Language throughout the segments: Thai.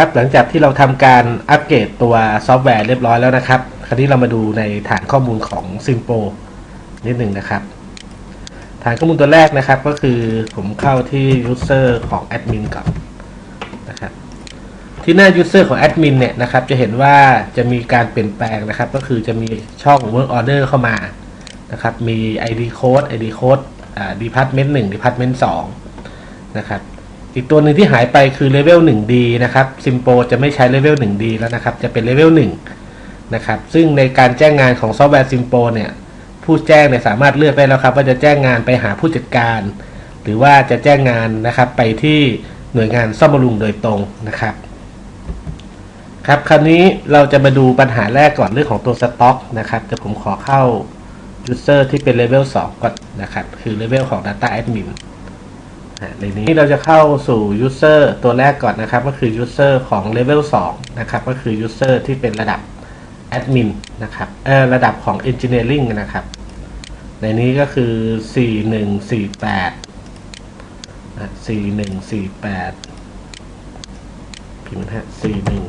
ครับหลังจากที่เราทำการอัปเกรดตัวซอฟต์แวร์เรียบร้อยแล้วนะครับ คราวนี้เรามาดูในฐานข้อมูลของ s i m p o นิดหนึ่งนะครับ ฐานข้อมูลตัวแรกนะครับก็คือผมเข้าที่ user ของ admin ก่อนนะครับที่หน้า user ของ admin เนี่ยนะครับจะเห็นว่าจะมีการเปลี่ยนแปลงนะครับ ก็คือจะมีช่อง work order เข้ามานะครับมี id code id code อ่า department 1 department 2นะครับ อีกตัวหนึ่งที่หายไปคือเลเวล 1D นะครับซิมโปจะไม่ใช้เลเวล 1D แล้วนะครับ จะเป็นเลเวล 1 นะครับ ซึ่งในการแจ้งงานของซอฟต์แวร์ซิมโปเนี่ย ผู้แจ้งเนี่ยสามารถเลือกได้แล้วครับ ว่าจะแจ้งงานไปหาผู้จัดการ หรือว่าจะแจ้งงานนะครับไปที่หน่วยงานซ่อมบำรุงโดยตรงนะครับ ครับ คราวนี้เราจะมาดูปัญหาแรกก่อนเรื่องของตัวสต็อกนะครับแต่ผมขอเข้า user ที่เป็นเลเวล2ก่อนนะครับ คือเลเวลของ data admin อะ ในนี้เราจะเข้าสู่ user ตัวแรกก่อนนะครับ ก็คือ user ของ level 2 นะครับ ก็คือ user ที่เป็นระดับ admin นะครับเออระดับของ engineering นะครับ ในนี้ก็คือ 4148นะ4148พิมพ์นะฮะ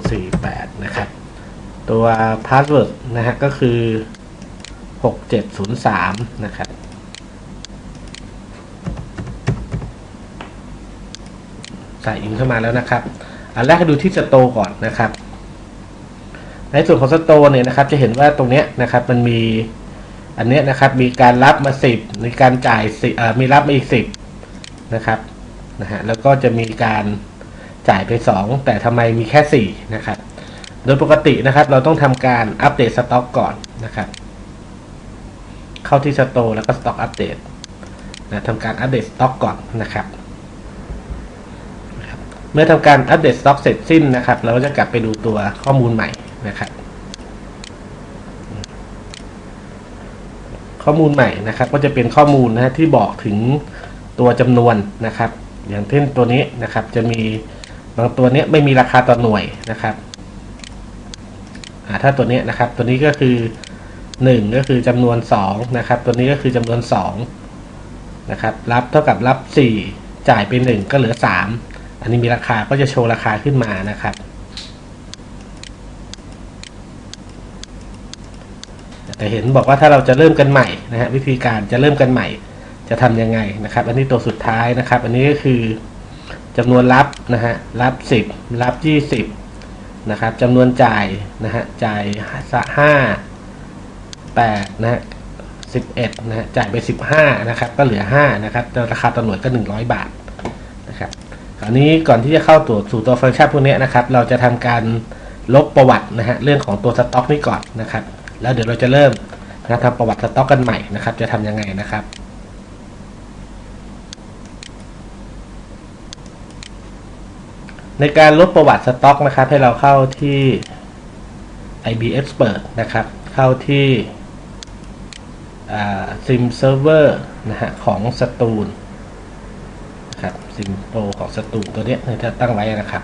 4148 นะครับ ตัว password นะฮะก็คือ 6703 นะครับ ใส่อินเข้ามาแล้วนะครับ อันแรกดูที่สโตก่อนนะครับ ในส่วนของสโตเนี่ยนะครับ จะเห็นว่าตรงเนี้ยนะครับ มันมีอันเนี้ยนะครับ มีการรับมาสิบมีการจ่ายสิมีรับมาอีกสิบนะครับนะฮะแล้วก็จะมีการจ่ายไปสองแต่ทำไมมีแค่สี่นะครับ โดยปกตินะครับ เราต้องทำการอัปเดตสต็อกก่อนนะครับ เข้าที่สโตแล้วก็สต็อกอัปเดตนะทำการอัปเดตสต็อกก่อนนะครับ เมื่อทำการอัปเดตสต็อกเสร็จสิ้นนะครับ เราก็จะกลับไปดูตัวข้อมูลใหม่นะครับ ข้อมูลใหม่นะครับ ก็จะเป็นข้อมูลนะที่บอกถึงตัวจำนวนนะครับ อย่างเช่นตัวนี้นะครับ จะมีบางตัวเนี้ยไม่มีราคาต่อหน่วยนะครับถ้าตัวเนี้ยนะครับ ตัวนี้ก็คือหนึ่งก็คือจำนวนสองนะครับ ตัวนี้ก็คือจำนวนสองนะครับ รับเท่ากับรับสี่จ่ายไปหนึ่งก็เหลือสาม นนี้มีราคาก็จะโชว์ราคาขึ้นมานะครับแต่เห็นบอกว่าถ้าเราจะเริ่มกันใหม่นะฮะวิธีการจะเริ่มกันใหม่ จะทำยังไงนะครับ อันนี้ตัวสุดท้ายนะครับ อันนี้ก็คือจำนวนรับนะฮะรับ 10 รับ 20นะครับจำนวนจ่ายนะฮะจ่ายห้าแปดนะฮะสิบเอ็ดนะฮะจ่ายไปสิบห้านะครับ ก็เหลือห้านะครับราคาต่อหน่วยก็หนึ่งร้อยบาท คราวนี้ก่อนที่จะเข้าตัวสู่ตัวฟังก์ชันพวกนี้นะครับ เราจะทำการลบประวัตินะฮะเรื่องของตัวสต็อกนี้ก่อนนะครับ แล้วเดี๋ยวเราจะเริ่มนะทำประวัติสต็อกกันใหม่นะครับ จะทำยังไงนะครับในการลบประวัติสต็อกนะครับ ให้เราเข้าที่ IB Expert นะครับ เข้าที่ Sim Server นะฮะของสตูล นะครับซิมโปของสตูตัวเนี้ยที่ตั้งไว้นะครับ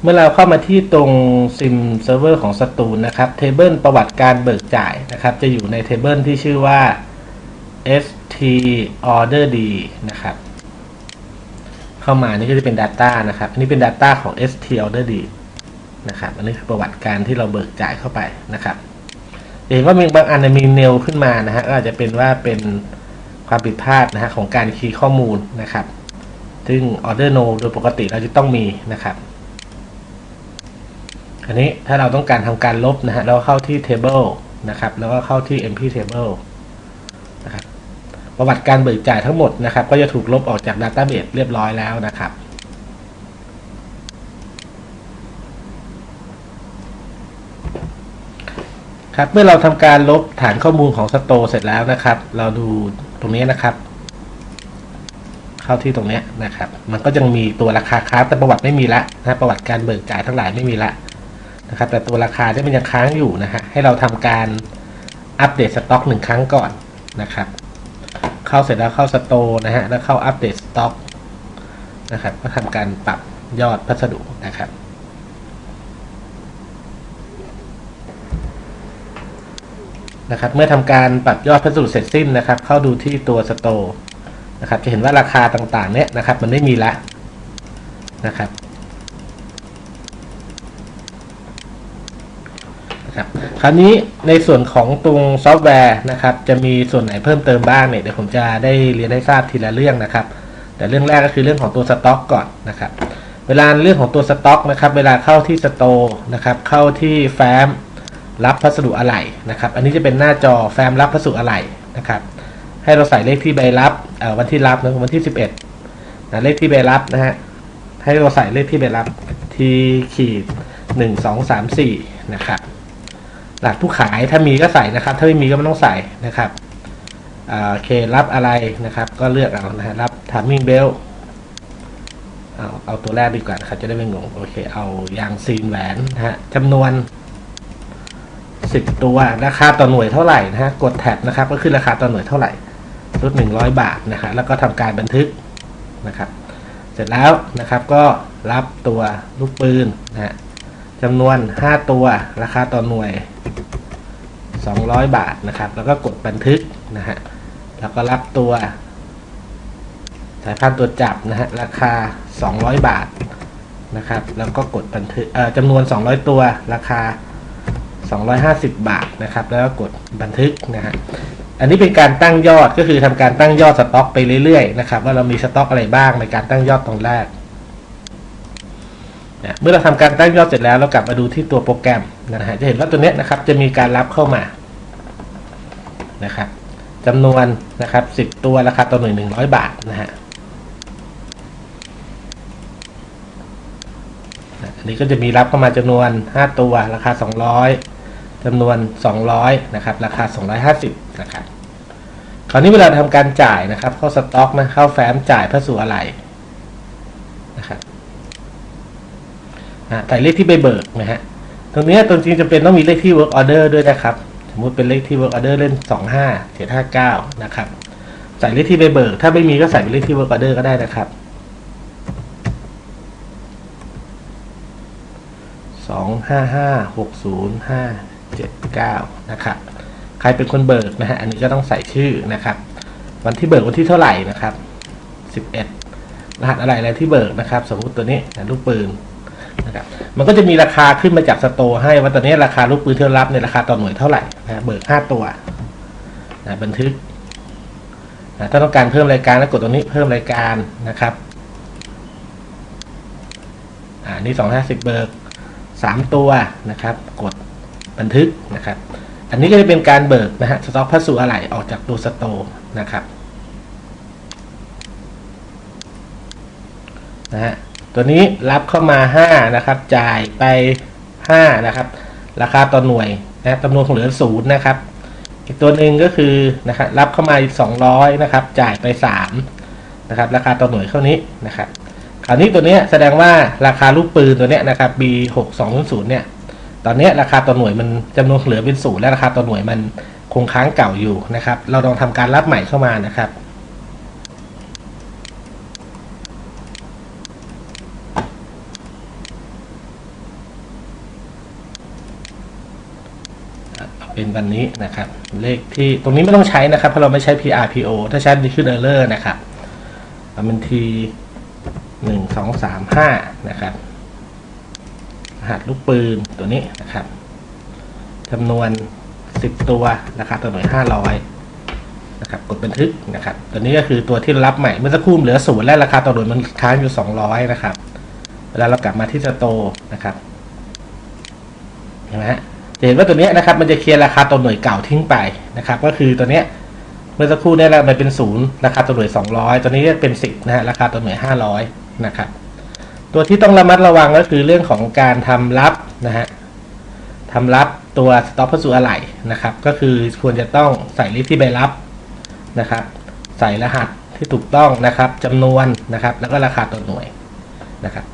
เมื่อเราเข้ามาที่ตรงซิมเซิร์ฟเวอร์ของสตูนนะครับเทเบิลประวัติการเบิกจ่ายนะครับ จะอยู่ในเทเบิลที่ชื่อว่า st order d นะครับเข้ามานี่ก็จะเป็น Data นะครับอันนี้เป็น Data ของ st order d นะครับอันนี้คือประวัติการที่เราเบิกจ่ายเข้าไปนะครับเห็นว่ามีบางอันมีเนลขึ้นมานะฮะก็อาจจะเป็นว่าเป็น ความผิดพลาดนะฮะของการคีย์ข้อมูลนะครับ ซึ่ง order no โดยปกติเราจะต้องมีนะครับอันนี้ถ้าเราต้องการทำการลบนะฮะเราเข้าที่ table นะครับ แล้วก็เข้าที่ empty table นะครับประวัติการเบิกจ่ายทั้งหมดนะครับ ก็จะถูกลบออกจาก database เรียบร้อยแล้วนะครับครับเมื่อเราทำการลบฐานข้อมูลของสโตเสร็จแล้วนะครับ เราดู รงนี้นะครับ เข้าที่ตรงนี้นะครับ มันก็ยังมีตัวราคาค้างแต่ประวัติไม่มีละนะประวัติการเบิกจ่ายทั้งหลายไม่มีละนะครับ แต่ตัวราคาที่มันยังค้างอยู่นะฮะให้เราทำการอัปเดตสต็อกหนึ่งครั้งก่อนนะครับ เข้าเสร็จแล้วเข้าสโตนะฮะแล้วเข้าอัปเดตสต็อกนะครับ ก็ทำการปรับยอดพัสดุนะครับ นะครับ เมื่อทำการปรับยอดพัสดุเสร็จสิ้นนะครับ เข้าดูที่ตัวสโตร์นะครับ จะเห็นว่าราคาต่างๆ เนี่ยนะครับ มันไม่มีละนะครับนะครับคราวนี้ในส่วนของตรงซอฟต์แวร์นะครับ จะมีส่วนไหนเพิ่มเติมบ้างเนี่ยเดี๋ยวผมจะได้เรียนให้ทราบทีละเรื่องนะครับ แต่เรื่องแรกก็คือเรื่องของตัวสต็อกก่อนนะครับ เวลาเรื่องของตัวสต็อกนะครับ เวลาเข้าที่สโตร์นะครับ เข้าที่แฟ้ม รับพัสดุอะไหล่นะครับ อันนี้จะเป็นหน้าจอแฟ้มรับพัสดุอะไหล่นะครับ ให้เราใส่เลขที่ใบรับวันที่รับนะวันที่ 11นะเลขที่ใบรับนะฮะให้เราใส่เลขที่ใบรับทีขีดหนึ่งสองสามสี่นะครับหลักผู้ขายถ้ามีก็ใส่นะครับ ถ้าไม่มีก็ไม่ต้องใส่นะครับโอเครับอะไรนะครับ ก็เลือกเอานะฮะรับ timing bell เอาเอาตัวแรกดีกว่าครับจะได้ไม่งงโอเค เอายางซีนแหวนนะฮะจำนวน 10 ตัวราคาต่อหน่วยเท่าไหร่นะฮะกดแท็บนะครับ ก็ขึ้นราคาต่อหน่วยเท่าไหร่ลด100 บาทนะฮะแล้วก็ทำการบันทึกนะครับ เสร็จแล้วนะครับก็รับตัวลูกปืนนะฮะจำนวน 5 ตัว ราคาต่อหน่วย 200 บาทนะครับ แล้วก็กดบันทึกนะฮะแล้วก็รับตัว สายพันตัวจับนะฮะราคา 200 บาทนะครับ แล้วก็กดบันทึกเอ่อจำนวน 200 ตัวราคา 250 บาทนะครับ แล้วก็กดบันทึกนะฮะอันนี้เป็นการตั้งยอดก็คือทำการตั้งยอดสต็อกไปเรื่อยๆนะครับว่าเรามีสต็อกอะไรบ้างในการตั้งยอดตรงแรกนะเมื่อเราทำการตั้งยอดเสร็จแล้วเรากลับมาดูที่ตัวโปรแกรมนะฮะจะเห็นว่าตัวเนี้ยนะครับจะมีการรับเข้ามานะครับจำนวนนะครับ10 ตัวราคาต่อหน่วย100 บาทนะฮะนะอันนี้ก็จะมีรับเข้ามาจำนวน 5 ตัวราคา 200 จำนวน 200นะครับราคา 250นะครับคราวนี้เวลาทำการจ่ายนะครับ เข้าสต็อกนะเข้าแฟ้มจ่ายพระสู่อะไรนะครับอะใส่เลขที่ไปเบิกนะฮะตรงนี้ตรงจริงจะเป็นต้องมีเลขที่ work order ด้วยนะครับ สมมุติเป็นเลขที่ work order เล่น 25 759 นะครับ ใส่เลขที่ไปเบิก ถ้าไม่มีก็ใส่เป็นเลขที่ work order ก็ได้นะครับส องห้าห้าหกศูนย์ห้าเจ็ดเก้านะครับ ใครเป็นคนเบิกนะฮะ อันนี้ก็ต้องใส่ชื่อนะครับ วันที่เบิกวันที่เท่าไหร่นะครับสิบเอ็ดรหัสอะไรอะไรที่เบิกนะครับ สมมุติตัวนี้นะลูกปืนนะครับ มันก็จะมีราคาขึ้นมาจากสโตร์ให้ว่าตอนนี้ราคาลูกปืนที่รับในราคาต่อหน่วยเท่าไหร่นะเบิกห้าตัวนะบันทึกนะถ้าต้องการเพิ่มรายการก็กดตรงนี้เพิ่มรายการนะครับอ่านี่สองห้าสิบเบิกสามตัวนะครับ กด บันทึกนะครับ อันนี้ก็จะเป็นการเบิกนะฮะสต็อกพัสดุอะไหล่ออกจากตัวสโตร์นะครับนะฮะตัวนี้รับเข้ามา 5 นะครับ จ่ายไป 5 นะครับ ราคาต่อหน่วยนะจำนวนของเหลือศูนย์นะครับ อีกตัวหนึ่งก็คือนะครับรับเข้ามาอีก200นะครับ จ่ายไป3นะครับ ราคาต่อหน่วยเท่านี้นะครับ คราวนี้ตัวเนี้ยแสดงว่าราคาลูกปืนตัวเนี้ยนะครับ B 6 2 0 0เนี่ย ตอนนี้ราคาต่อหน่วยมันจำนวนเหลือเป็นศูนย์และราคาต่อหน่วยมันคงค้างเก่าอยู่นะครับ เราลองทำการรับใหม่เข้ามานะครับ เป็นวันนี้นะครับ เลขที่ตรงนี้ไม่ต้องใช้นะครับ เพราะเราไม่ใช้ PRPO ถ้าใช้มันจะขึ้น error นะครับเอาเป็นทีหนึ่งสองสามห้านะครับ หัสลูกปืนตัวนี้นะครับจำนวนสิบตัวราคาตัวหน่วยห้าร้อยนะครับกดบันทึกนะครับตัวนี้ก็คือตัวที่รับใหม่เมื่อสักครู่เหลือศูนย์และราคาต่อหน่วยมันค้างอยู่สองร้อยนะครับเวลาเรากลับมาที่สโตนะครับเห็นไหมฮะจะเห็นว่าตัวนี้นะครับมันจะเคลียร์ราคาต่อหน่วยเก่าทิ้งไปนะครับ ก็คือตัวเนี้ยเมื่อสักครู่เนี่ยมันเป็นศูนย์ราคาต่อหน่วย 200 ตัวนี้เป็น 10นะฮะราคาต่อหน่วย 500 นะครับ ตัวที่ต้องระมัดระวังก็คือเรื่องของการทำรับนะฮะทำรับตัวสต็อกพัสดุอะไหล่นะครับ ก็คือควรจะต้องใส่เลขที่ใบรับนะครับ ใส่รหัสที่ถูกต้องนะครับจำนวนนะครับ แล้วก็ราคาต่อหน่วยนะครับ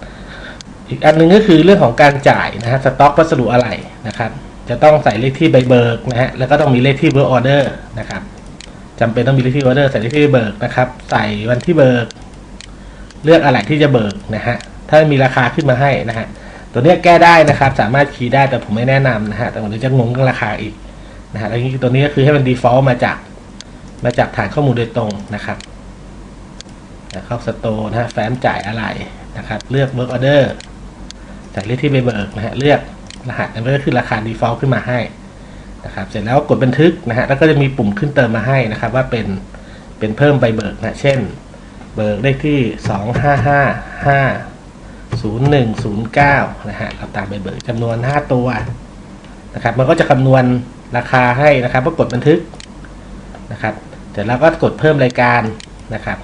อีกอันหนึงก็คือเรื่องของการจ่ายนะฮะสต็อกพัสดุอะไหล่นะครับ จะต้องใส่เลขที่ใบเบิกนะฮะแล้วก็ต้องมีเลขที่เบอร์ออเดอร์นะครับจำเป็นต้องมีเลขที่ออเดอร์ใส่เลขที่เบิกนะครับ ใส่วันที่เบิก เลือกอะไรที่จะเบิกนะฮะ ถ้ามีราคาขึ้นมาให้นะฮะตัวนี้แก้ได้นะครับ สามารถคีย์ได้แต่ผมไม่แนะนำนะฮะแต่ผมจะงงกับราคาอีกนะฮะแล้วตัวนี้ก็คือให้มัน default มาจากมาจากฐานข้อมูลโดยตรงนะครับเข้าสโตร์นะฮะแฟ้มจ่ายอะไรนะครับ เลือก work order จากเลขที่ไปเบิกนะฮะเลือกรหัสมันก็คือราคา default ขึ้นมาให้นะครับ เสร็จแล้วกดบันทึกนะฮะแล้วก็จะมีปุ่มขึ้นเติมมาให้นะครับ ว่าเป็นเป็นเพิ่มใบเบิกนะเช่น เบิกเลขที่สองหห้าห้า 0109นะฮะเราตามไปเบิกจำนวน 5 ตัวนะครับ มันก็จะคำนวณราคาให้นะครับก็กดบันทึกนะครับเสร็จแล้วก็กดเพิ่มรายการนะครับ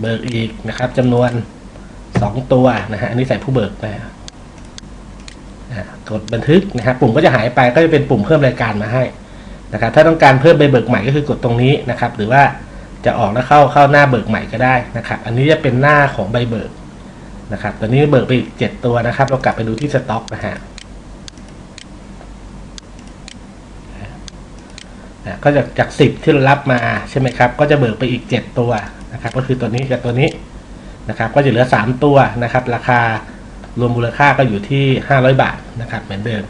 เบิกอีกนะครับจำนวน 2 ตัวนะฮะอันนี้ใส่ผู้เบิกไปกดบันทึกนะครับปุ่มก็จะหายไปก็จะเป็นปุ่มเพิ่มรายการมาให้นะครับ ถ้าต้องการเพิ่มไปเบิกใหม่ก็คือกดตรงนี้นะครับ หรือว่าจะออกแล้วเข้าเข้าหน้าเบิกใหม่ก็ได้นะครับ อันนี้จะเป็นหน้าของใบเบิก นะครับตอนนี้เบิกไปอีกเจ็ดตัวนะครับ เรากลับไปดูที่สต็อกนะฮะอะก็จากจากสิบที่เรารับมาใช่ไหมครับ ก็จะเบิกไปอีกเจ็ดตัวนะครับ ก็คือตัวนี้กับตัวนี้นะครับ ก็จะเหลือสามตัวนะครับ ราคารวมมูลค่าก็อยู่ที่ห้าร้อยบาทนะครับ เหมือนเดิม